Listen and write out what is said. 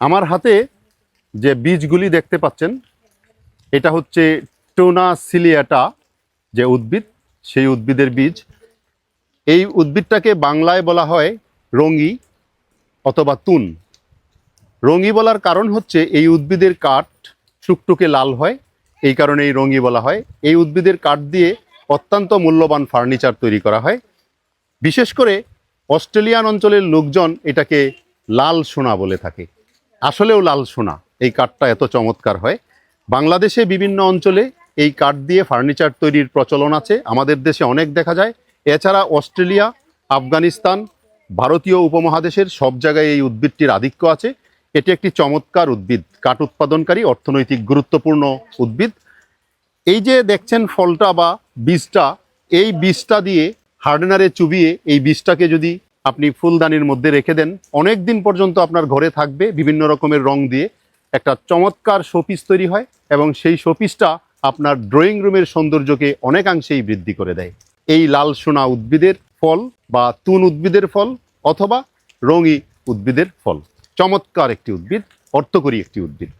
আমার হাতে যে বীজগুলি দেখতে পাচ্ছেন, এটা হচ্ছে টোনা সিলিয়াটা যে উদ্ভিদ, সেই উদ্ভিদের বীজ। এই উদ্ভিদটাকে বাংলায় বলা হয় রঙি অথবা তুন। রঙি বলার কারণ হচ্ছে এই উদ্ভিদের কাঠ টুকটুকে লাল হয়, এই কারণে এই রঙি বলা হয়। এই উদ্ভিদের কাঠ দিয়ে অত্যন্ত মূল্যবান ফার্নিচার তৈরি করা হয়। বিশেষ করে অস্ট্রেলিয়ান অঞ্চলের লোকজন এটাকে লাল সোনা বলে থাকে। আসলেও লাল সোনা। এই কাঠটা এত চমৎকার হয়। বাংলাদেশে বিভিন্ন অঞ্চলে এই কাঠ দিয়ে ফার্নিচার তৈরির প্রচলন আছে। আমাদের দেশে অনেক দেখা যায়। এছাড়া অস্ট্রেলিয়া, আফগানিস্তান, ভারতীয় উপমহাদেশের সব জায়গায় এই উদ্ভিদটির আধিক্য আছে। এটি একটি চমৎকার উদ্ভিদ। কাঠ উৎপাদনকারী, অর্থনৈতিক গুরুত্বপূর্ণ উদ্ভিদ। এই যে দেখছেন ফলটা বা বীজটা, এই বীজটা দিয়ে হার্ডেনারে চুবিয়ে এই বীজটাকে যদি আপনি ফুলদানির মধ্যে রেখে দেন। অনেক দিন পর্যন্ত আপনার ঘরে থাকবে বিভিন্ন রকমের রং দিয়ে একটা চমৎকার শোপিস তৈরি হয় এবং সেই শোপিসটা আপনার ড্রয়িং রুমের সৌন্দর্যকে অনেকাংশেই বৃদ্ধি করে দেয়। এই লাল সোনা উদ্ভিদের ফল বা তুন উদ্ভিদের ফল অথবা রঙি উদ্ভিদের ফল। চমৎকার একটি উদ্ভিদ, অর্থকরী একটি উদ্ভিদ।